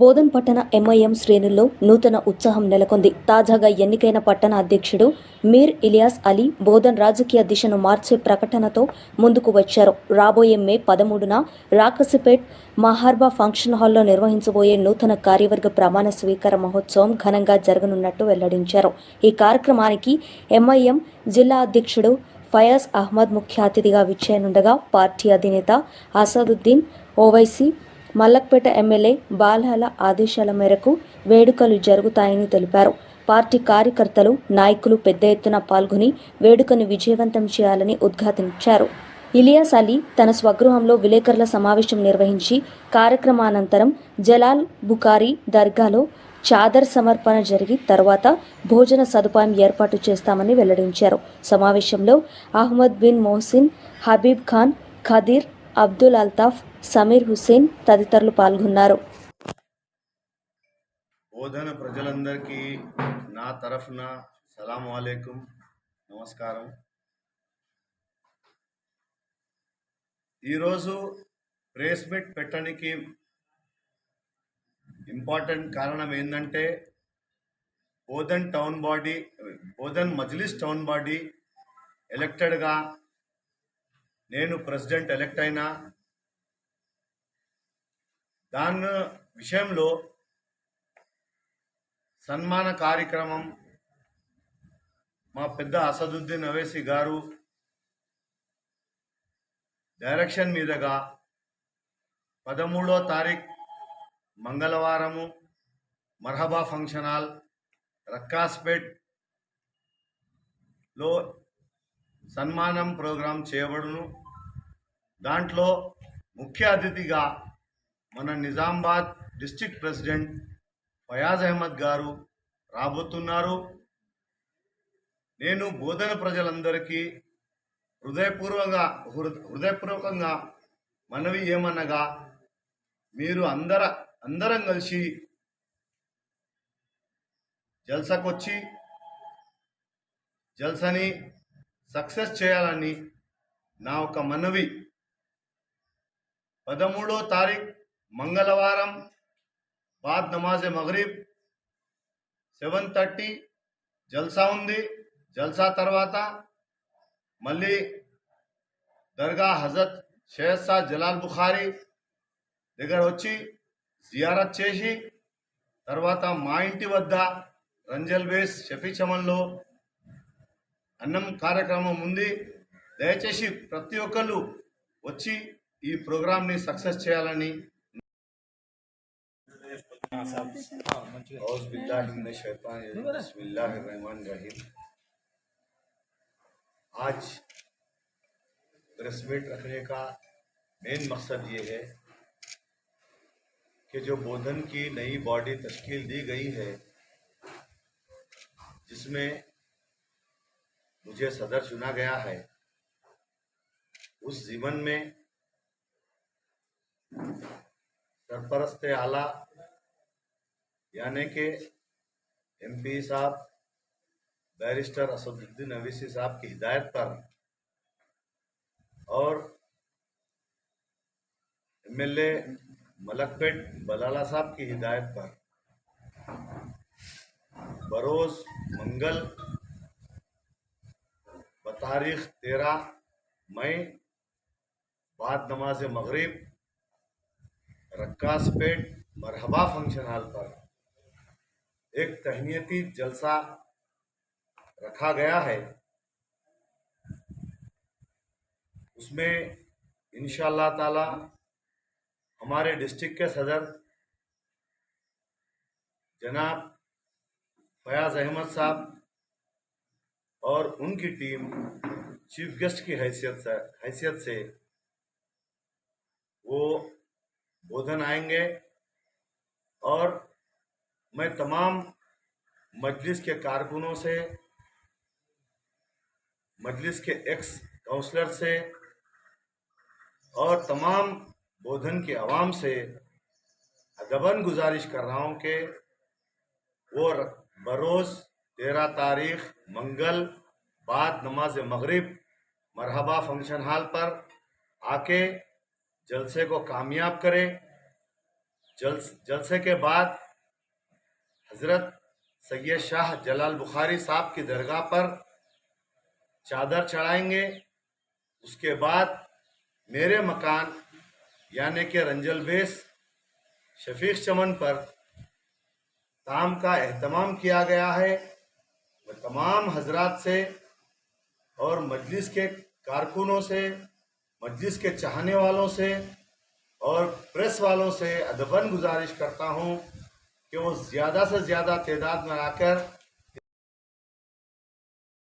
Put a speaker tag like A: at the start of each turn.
A: బోధన్ పట్టణ ఎంఐఎం శ్రేణుల్లో నూతన ఉత్సాహం నెలకొంది. తాజాగా ఎన్నికైన పట్టణ అధ్యక్షుడు మీర్ ఇలియాస్ అలీ బోధన్ రాజకీయ దిశను మార్చే ప్రకటనతో ముందుకు వచ్చారు. రాబోయే మే పదమూడున రాకసిపేట్ మహార్బా ఫంక్షన్ హాల్లో నిర్వహించబోయే నూతన కార్యవర్గ ప్రమాణ స్వీకార మహోత్సవం ఘనంగా జరగనున్నట్టు వెల్లడించారు. ఈ కార్యక్రమానికి ఎంఐఎం జిల్లా అధ్యక్షుడు ఫయాజ్ అహ్మద్ ముఖ్య అతిథిగా విచ్చేయనుండగా పార్టీ అధినేత అసదుద్దీన్ ఓవైసీ మల్లక్పేట ఎమ్మెల్యే బాలాల ఆదేశాల మేరకు వేడుకలు జరుగుతాయని తెలిపారు. పార్టీ కార్యకర్తలు నాయకులు పెద్ద ఎత్తున పాల్గొని వేడుకను విజయవంతం చేయాలని ఉద్ఘాటించారు. ఇలియాస్ అలీ తన స్వగృహంలో విలేకరుల సమావేశం నిర్వహించి కార్యక్రమానంతరం జలాల్ బుకారి దర్గాలో చాదర్ సమర్పణ జరిగి తర్వాత భోజన సదుపాయం ఏర్పాటు చేస్తామని వెల్లడించారు. సమావేశంలో అహ్మద్ బిన్ మోహసిన్ హబీబ్ ఖాన్ ఖదీర్ అబ్దుల్ అల్తాఫ్ సమీర్ హుస్సేన్ తదితరులు పాల్గొన్నారు.
B: బోధన ప్రజలందరికీ నా తరఫున సలాం అలైకుం. నమస్కారం. ఈరోజు ప్రేస్ మీట్ పెట్టడానికి ఇంపార్టెంట్ కారణం ఏంటంటే Bodhan town body Bodhan Majlis town body ఎలక్టెడ్గా నేను ప్రెసిడెంట్ ఎలెక్ట్ అయినా దాని విషయంలో సన్మాన కార్యక్రమం మా పెద్ద అసదుద్దీన్ అవేసి గారు డైరెక్షన్ మీదుగా పదమూడో తారీఖు మంగళవారము మర్హబా ఫంక్షన్ హాల్ రక్కాస్పేట్లో సన్మానం ప్రోగ్రాం చేయబడును. దాంట్లో ముఖ్య అతిథిగా మన నిజామాబాద్ డిస్ట్రిక్ట్ ప్రెసిడెంట్ ఫయాజ్ అహ్మద్ గారు రాబోతున్నారు. నేను బోధన ప్రజలందరికీ హృదయపూర్వకంగా హృ- హృదయపూర్వకంగా మనవి ఏమనగా మీరు అందర అందరం కలిసి జల్సాకొచ్చి జల్సని సక్సెస్ చేయాలని నా ఒక మనవి పదమూడో తారీఖు మంగళవారం బాద్ నమాజే మగరీబ్. సెవెన్ థర్టీ జల్సా ఉంది. జల్సా తర్వాత మళ్ళీ దర్గా హజరత్ షేర్సా జలాల్ బుఖారీ దగ్గర వచ్చి జియారత్ చేసి తర్వాత మా ఇంటి వద్ద రంజల్ బేస్ షఫీ చమన్లో అన్నం కార్యక్రమం ఉంది. దయచేసి ప్రతి ఒక్కళ్ళు వచ్చి ఈ ప్రోగ్రామ్ని సక్సెస్ చేయాలని آج پریس میٹ رکھنے کا مین مقصد یہ ہے کہ جو بودھن کی نئی باڈی تشکیل دی گئی ہے جس میں مجھے صدر چنا گیا ہے اس ضمن میں سرپرست اعلیٰ یعنی کہ ایم پی صاحب، بیرسٹر اسد الدین اویسی صاحب کی ہدایت پر۔ اور ایم ایل اے ملک پیٹ بلالا صاحب کی ہدایت پر۔ بروز منگل، بتاریخ تیرہ مئی، بعد نماز مغرب۔ رکاس پیٹ مرحبا فنکشن ہال پر ایک تہنیتی جلسہ رکھا گیا ہے۔ اس میں انشاءاللہ اللہ تعالی ہمارے ڈسٹرک کے صدر جناب فیاض احمد صاحب اور ان کی ٹیم چیف گیسٹ کی حیثیت سے حیثیت سے بودھن آئیں گے اور میں تمام مجلس کے کارکنوں سے، مجلس کے ایکس کاؤنسلر سے اور تمام بودھن کے عوام سے ادباً گزارش کر رہا ہوں کہ وہ بروز تیرہ تاریخ منگل بعد نماز مغرب مرحبا فنکشن ہال پر آ کے جلسے کو کامیاب کرے جلس، جلسے کے بعد حضرت سید شاہ جلال بخاری صاحب کی درگاہ پر چادر چڑھائیں گے۔ اس کے بعد میرے مکان یعنی کہ رنجل بیس شفیق چمن پر کام کا اہتمام کیا گیا ہے۔ میں تمام حضرات سے اور مجلس کے کارکنوں سے مجلس کے چاہنے والوں سے اور پریس والوں سے ادبن گزارش کرتا ہوں کہ وہ زیادہ سے زیادہ تعداد میں آ کر